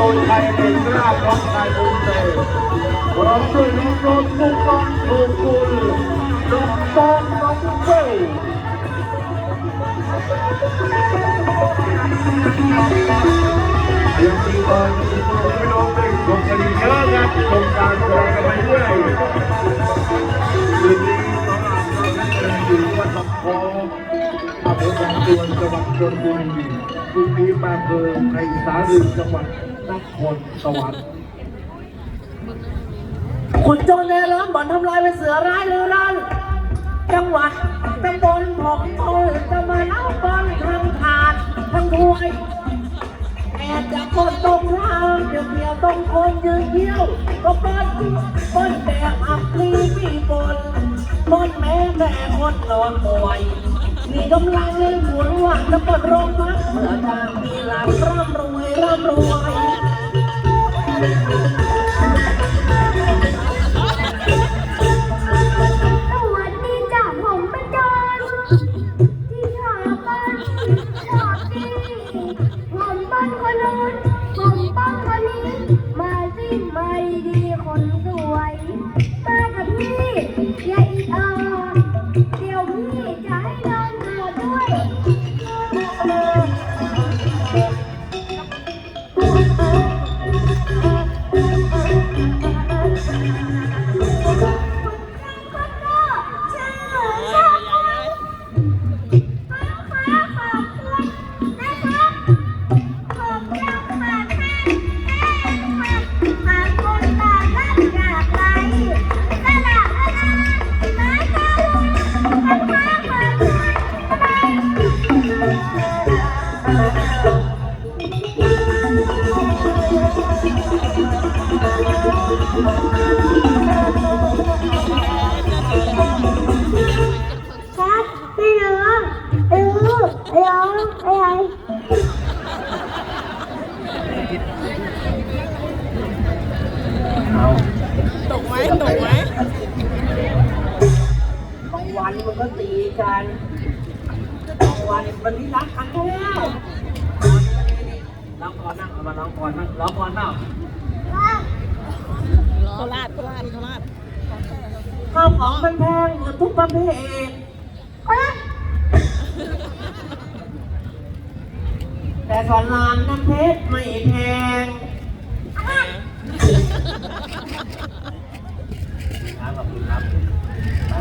โดยไทยเอกราชรักนายบุญเตพร้อมด้วยน้องโน้ตมุกกองถูกกุลน้องตองน้องเฟลยังมีบอลที่พี่น้องได้ชมกันเยอะครับชมการแสดงกันไปด้วยคืนนี้สำหรับเรานั้นเป็นอยู่วัดลำโพงอำเภอบางส่วนจังหวัดชลบุรีคืนนี้มาเกินในสาลีจังหวัด นครสวรรค์คุณโจรในร้านบ่อนทำลายเป็นเสือร้ายเรือรันจังหวัดตำบลผมโตจะมาเล่าบอลทำถาดทั้งถ้วยแอบจากคนตรงรางเดียวเดียวตรงคนยืนเยี่ยว ก็ปล้นปล้นแบบอับลีพี่บนปล้นแม่แม่คนนอนป่วยมีกำลังเลยหมุนว่าจะเปิดโรงพักเพื่อจะมีหลานร่ำรวยร่ำรวย ที่ชอบบ้านชอบดีผมบ้านคนนู้นผมบ้านคนนี้ มาสิมาดีคนสวย ครับพี่น้องเออไอ้น้องไอ้ไอ้ตกไหมตกไหมบางวันมันก็ตีกันบางวันมันนี่รักกันแล้ว น้องก่อนนั่งเอามาน้องก่อนนั่งน้องก่อนเปล่าโคราชโคราชโคราชข้าวของแพงๆหมดทุกประเภทแต่สอนรามน้ำเพชรไม่แพงครับขอบคุณครับ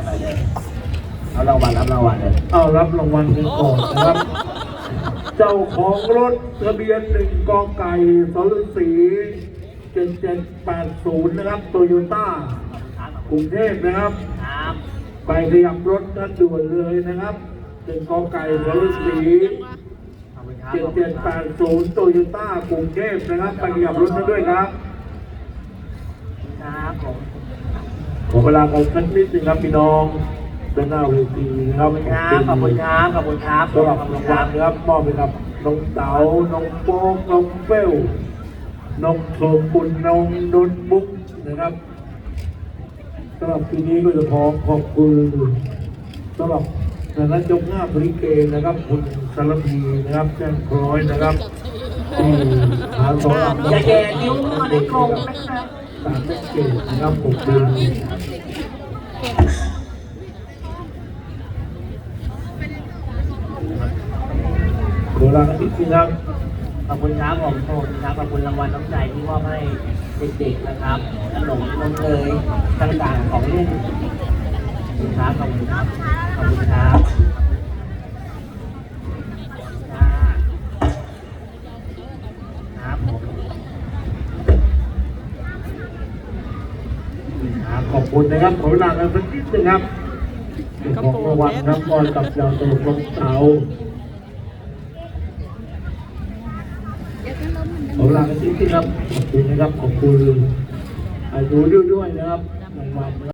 ไปเลยเอารางวัลรับรางวัลเลยเอารับรางวัลกันก่อนนะครับ เจ้าของรถทะเบียนหนึ่งกองไก่สรสีเจ็ดเจ็ดแปดศูนย์นะครับโตโยต้ากรุงเทพนะครับครับไปขยับรถทันด่วนเลยนะครับหนึ่งกองไก่สรสีขอบคุณครับเจ็ดเจ็ดแปดศูนย์โตโยต้ากรุงเทพนะครับ ไปขยับรถกันด้วยครับครับผมขอเวลากันสักนิดนึงครับพี่น้อง ด้านหน้าเวทีนะครับครับขอบคุณครับขอบคุณครับสำหรับรางวัลนะครับมอบให้กับน้องเต๋าน้องโป๊กน้องเฟลน้องโทปุณน้องนนมุกนะครับสำหรับปีนี้ก็จะขอขอบคุณสำหรับคณะเจ้าภาพบริเกนะครับ คุณสารพีนะครับแจ้งคล้อยนะครับที่หาสอนรามอย่าแย่นิ้วมาในกรงนะครับสามเมเกตนะครับผมคุ ณโบราณนิดนึงครับ ขอบคุณครับผมขอบคุณครับขอบคุณรางวัลน้ำใจที่มอบให้เด็กๆนะครับขนมนมเนยต่างๆของเล่นขอบคุณครับขอบคุณครับขอบคุณครับครับผมครับขอบคุณนะครับขอเวลากันสักนิดนึงครับเจ้าของรางวัลครับบอลกับยาวตัวลงเสา ขอเวลากันนิดนึงครับ ขอบคุณนะครับ ขอบคุณอายุด้วยนะครับรางวัลนะครับ